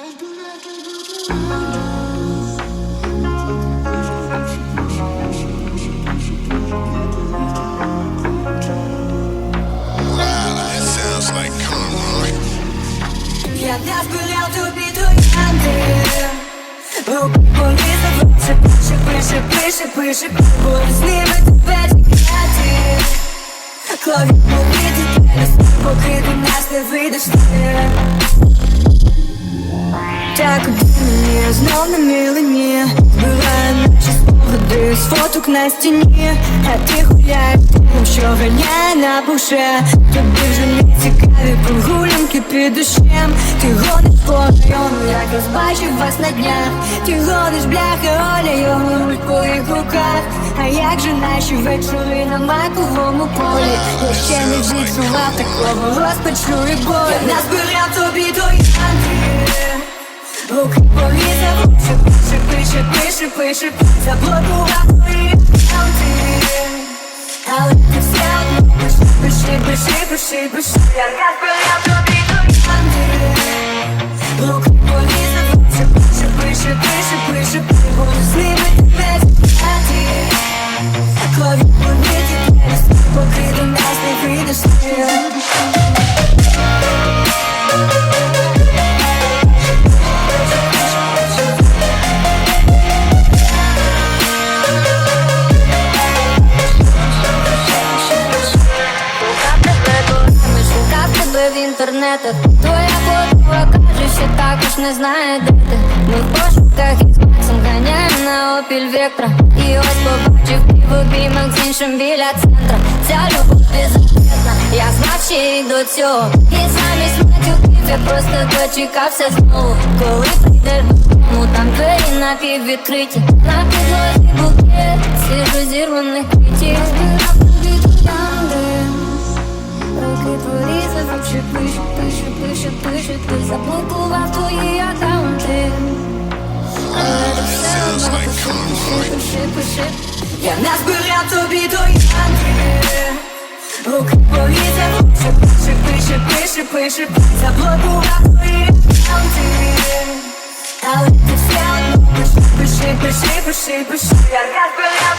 Я назбирав тобі троянди Руки полізли в Пише, пише, пише, пише Буду з ними тебе чекати політи через нас не вийдеш ти на мілені Збираю наші спогади з фоток на стіні. А ти гуляєш тим, що ганяє на буше. Тобі вже не цікаві прогулянки під дощем. Ти гониш по району, як розбачив вас на днях. Ти гониш бляха Оля, його руль по їх руках. А як же наші вечори на маковому полі? Я ще не відчував такого розпачу і болі Я назбирав тобі до Руки порізав, пише, пише, пише, пише, пише. Заблокував твої аккаунти Але ти все одно пиши, пиши, пиши, пиши, пиши. Я розбирав тобі троянди Руки інтернетах Твоя подруга каже, що також не знає, де ти. Ми в пошуках із Максом ганяємо на опіль Вектора І ось побачив ти в обіймах з іншим біля центра. Ця любов безответна, я знав ще й до цього. І замість матюків я просто дочекався знову. Коли прийдеш додому, там двері напіввідкриті На підлозі букет свіжозірваних квітів очі пише, пише, пише, пише Ти заблокував твої аккаунти. Але ти все одно пиши, пиши, пиши, пиши Я назбирав тобі троянди Руки порізав, очі пише, пише, пише, пише Заблокував твої аккаунти. Але ти все одно пиши, пиши, пиши, пиши, пиши Я назбирав